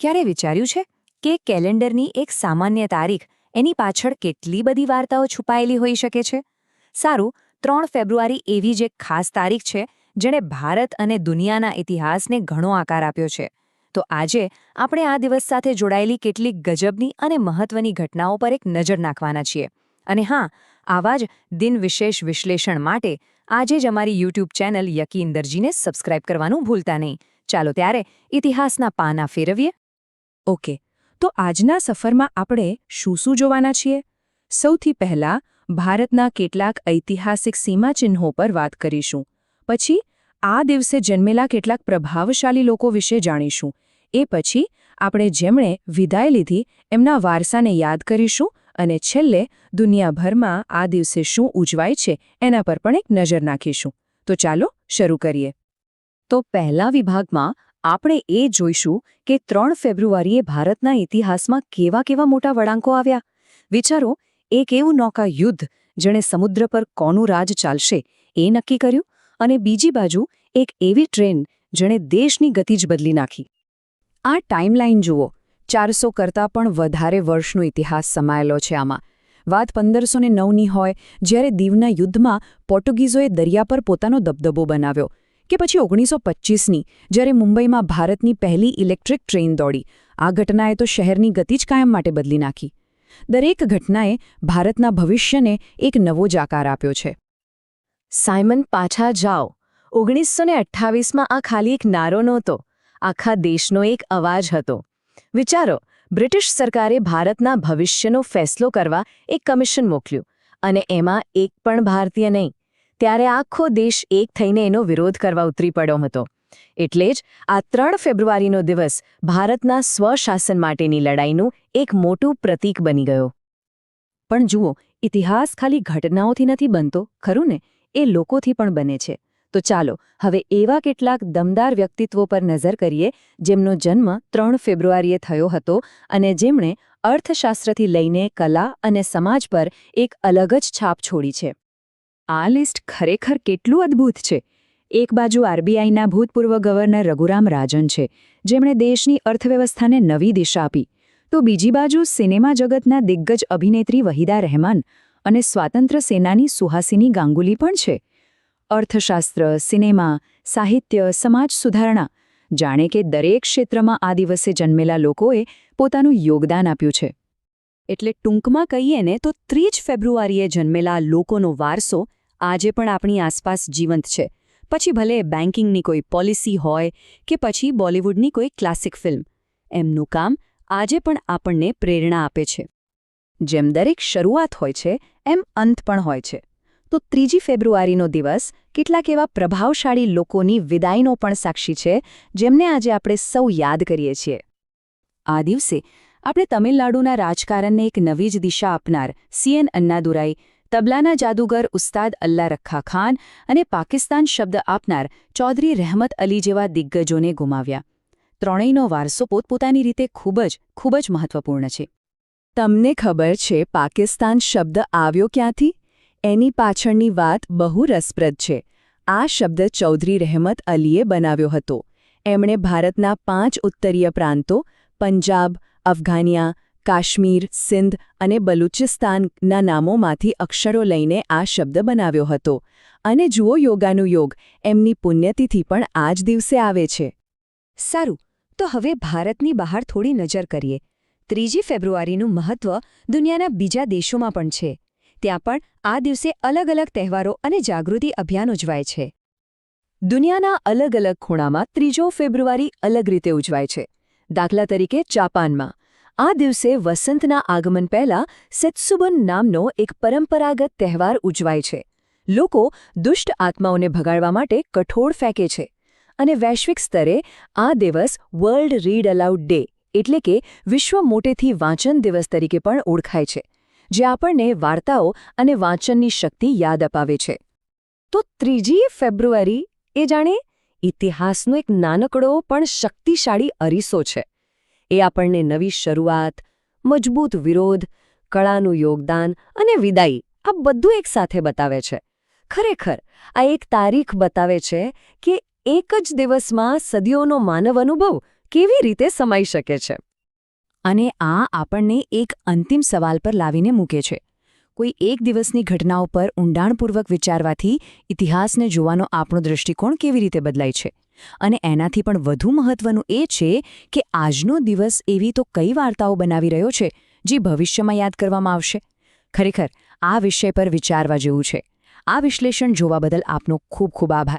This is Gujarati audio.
ક્યારે વિચાર્યું છે કે કેલેન્ડરની એક સામાન્ય તારીખ એની પાછળ કેટલી બધી વાર્તાઓ છુપાયેલી હોઈ શકે છે? સારું, ત્રણ ફેબ્રુઆરી એવી જ એક ખાસ તારીખ છે જેણે ભારત અને દુનિયાના ઇતિહાસને ઘણો આકાર આપ્યો છે. તો આજે આપણે આ દિવસ સાથે જોડાયેલી કેટલીક ગજબની અને મહત્વની ઘટનાઓ પર એક નજર નાખવાના છીએ. અને હા, આવા જ દિન વિશેષ વિશ્લેષણ માટે આજે જ અમારી યુટ્યુબ ચેનલ યકીન દરજીને સબસ્ક્રાઇબ કરવાનું ભૂલતા નહીં. ચાલો ત્યારે ઇતિહાસના પાના ફેરવીએ. ઓકે, તો આજના સફરમાં આપણે શું શું જોવાના છીએ? સૌથી પહેલા ભારતના કેટલાક ઐતિહાસિક સીમાચિહ્નો પર વાત કરીશું. પછી આ દિવસે જન્મેલા કેટલાક પ્રભાવશાળી લોકો વિશે જાણીશું. એ પછી આપણે જેમણે વિદાય લીધી એમના વારસાને યાદ કરીશું અને છેલ્લે દુનિયાભરમાં આ દિવસે શું ઉજવાય છે એના પર પણ એક નજર નાખીશું. તો ચાલો શરૂ કરીએ. તો પહેલા વિભાગમાં આપણે એ જોઈશું કે ત્રણ ફેબ્રુઆરીએ ભારતના ઇતિહાસમાં કેવા કેવા મોટા વળાંકો આવ્યા. વિચારો, એક એવું નૌકા યુદ્ધ જેણે સમુદ્ર પર કોનું રાજ ચાલશે એ નક્કી કર્યું અને બીજી બાજુ એક એવી ટ્રેન જેણે દેશની ગતિ જ બદલી નાખી. આ ટાઈમલાઈન જુઓ, ચારસો કરતાં પણ વધારે વર્ષનો ઇતિહાસ સમાયેલો છે આમાં. વાત પંદરસો ને નવની હોય, જ્યારે દીવના યુદ્ધમાં પોર્ટુગીઝોએ દરિયા પર પોતાનો દબદબો બનાવ્યો. કે પછી ઓગણીસો પચ્ચીસની જ્યારે મુંબઈમાં ભારતની પહેલી ઇલેક્ટ્રિક ટ્રેન દોડી. આ ઘટનાએ તો શહેરની ગતિ જ કાયમ માટે બદલી નાખી. દરેક ઘટનાએ ભારતના ભવિષ્યને એક નવો જાકાર આપ્યો છે. સાયમન, પાછા જાઓ. ઓગણીસો ને અઠ્ઠાવીસમાં આ ખાલી એક નારો નહોતો. આખા દેશનો એક અવાજ હતો. વિચારો, બ્રિટિશ સરકારે ભારતના ભવિષ્યનો ફેસલો કરવા એક કમિશન મોકલ્યું. અને એમાં એક પણ ભારતીય નહીં. ત્યારે આખો દેશ એક થઈને એનો વિરોધ કરવા ઉતરી પડ્યો હતો. એટલે જ આ ત્રણ ફેબ્રુઆરીનો દિવસ ભારતના સ્વશાસન માટેની લડાઈનું એક મોટું પ્રતીક બની ગયો. પણ જુઓ, ઇતિહાસ ખાલી ઘટનાઓથી નથી બનતો, ખરું ને? એ લોકોથી પણ બને છે. તો ચાલો, હવે એવા કેટલાક દમદાર વ્યક્તિત્વો પર નજર કરીએ, જેમનો જન્મ ત્રણ ફેબ્રુઆરીએ થયો હતો અને જેમણે અર્થશાસ્ત્રથી લઈને કલા અને સમાજ પર એક અલગ જ છાપ છોડી છે. આ લિસ્ટ ખરેખર કેટલું અદ્ભુત છે. એક બાજુ આરબીઆઈના ભૂતપૂર્વ ગવર્નર રઘુરામ રાજન છે, જેમણે દેશની અર્થવ્યવસ્થાને નવી દિશા આપી. તો બીજી બાજુ સિનેમા જગતના દિગ્ગજ અભિનેત્રી વહીદા રહેમાન અને સ્વાતંત્ર્ય સેનાની સુહાસિની ગાંગુલી પણ છે. અર્થશાસ્ત્ર, સિનેમા, સાહિત્ય, સમાજ સુધારણા, જાણે કે દરેક ક્ષેત્રમાં આ દિવસે જન્મેલા લોકોએ પોતાનું યોગદાન આપ્યું છે. એટલે ટૂંકમાં કહીએ ને તો ત્રીજ ફેબ્રુઆરીએ જન્મેલા લોકોનો વારસો આજે પણ આપણી આસપાસ જીવંત છે. પછી ભલે બેન્કિંગની કોઈ પોલિસી હોય કે પછી બોલિવૂડની કોઈ ક્લાસિક ફિલ્મ, એમનું કામ આજે પણ આપણને પ્રેરણા આપે છે. જેમ દરેક શરૂઆત હોય છે, એમ અંત પણ હોય છે. તો ત્રીજી ફેબ્રુઆરીનો દિવસ કેટલાક એવા પ્રભાવશાળી લોકોની વિદાયનો પણ સાક્ષી છે, જેમને આજે આપણે સૌ યાદ કરીએ છીએ. આ દિવસે આપણે તમિલનાડુના રાજકારણને એક નવી જ દિશા આપનાર સીએન અન્નાદુરાઈ તબલાના જાદુગર ઉસ્તાદ અલ્લા રખ્ખા ખાન અને પાકિસ્તાન શબ્દ આપનાર ચૌધરી રહેમત અલી જેવા દિગ્ગજોને ગુમાવ્યા. ત્રણેયનો વારસો પોતપોતાની રીતે ખૂબ જ ખૂબ જ મહત્વપૂર્ણ છે. તમને ખબર છે પાકિસ્તાન શબ્દ આવ્યો ક્યાંથી? એની પાછળની વાત બહુ રસપ્રદ છે. આ શબ્દ ચૌધરી રહેમત અલીએ બનાવ્યો હતો. એમણે ભારતના પાંચ ઉત્તરીય પ્રાંતો, પંજાબ, અફઘાનિયા કાશ્મીર, સિંધ અને બલુચિસ્તાનના નામોમાંથી અક્ષરો લઈને આ શબ્દ બનાવ્યો હતો. અને જુઓ યોગાનુયોગ, એમની પુણ્યતિથિ પણ આ જ દિવસે આવે છે. સારું, તો હવે ભારતની બહાર થોડી નજર કરીએ. ત્રીજી ફેબ્રુઆરીનું મહત્વ દુનિયાના બીજા દેશોમાં પણ છે. ત્યાં પણ આ દિવસે અલગ અલગ તહેવારો અને જાગૃતિ અભિયાન ઉજવાય છે. દુનિયાના અલગ અલગ ખૂણામાં ત્રીજો ફેબ્રુઆરી અલગ રીતે ઉજવાય છે. દાખલા તરીકે જાપાનમાં. આ દિવસે વસંતના આગમન પહેલા સેત્સુબન નામનો એક પરંપરાગત તહેવાર ઉજવાય છે. લોકો દુષ્ટ આત્માઓને ભગાડવા માટે કઠોળ ફેંકે છે અને વૈશ્વિક સ્તરે આ દિવસ વર્લ્ડ રીડ અલાઉડ ડે એટલે કે વિશ્વ મોટેથી વાંચન દિવસ તરીકે પણ ઓળખાય છે, જે આપણને વાર્તાઓ અને વાંચનની શક્તિ યાદ અપાવે છે. તો ત્રીજી ફેબ્રુઆરી એ જાણે? ઇતિહાસનો એક નાનકડો પણ શક્તિશાળી અરીસો છે. એ આપણને નવી શરૂઆત, મજબૂત વિરોધ, કળાનું યોગદાન અને વિદાયી આ બધું એકસાથે બતાવે છે. ખરેખર, આ એક તારીખ બતાવે છે કે એક જ દિવસમાં સદીઓનો માનવ અનુભવ કેવી રીતે સમાઈ શકે છે. અને આ આપણને એક અંતિમ સવાલ પર લાવીને મૂકે છે. કોઈ એક દિવસની ઘટનાઓ પર ઊંડાણપૂર્વક વિચારવાથી ઇતિહાસને જોવાનો આપણો દૃષ્ટિકોણ કેવી રીતે બદલાય છે? અને એનાથી પણ વધુ મહત્વનું એ છે કે આજનો દિવસ એવી તો કઈ વાર્તાઓ બનાવી રહ્યો છે, જે ભવિષ્યમાં યાદ કરવામાં આવશે? ખરેખર, આ વિષય પર વિચારવા જેવું છે. આ વિશ્લેષણ જોવા બદલ આપનો ખૂબ ખૂબ આભાર.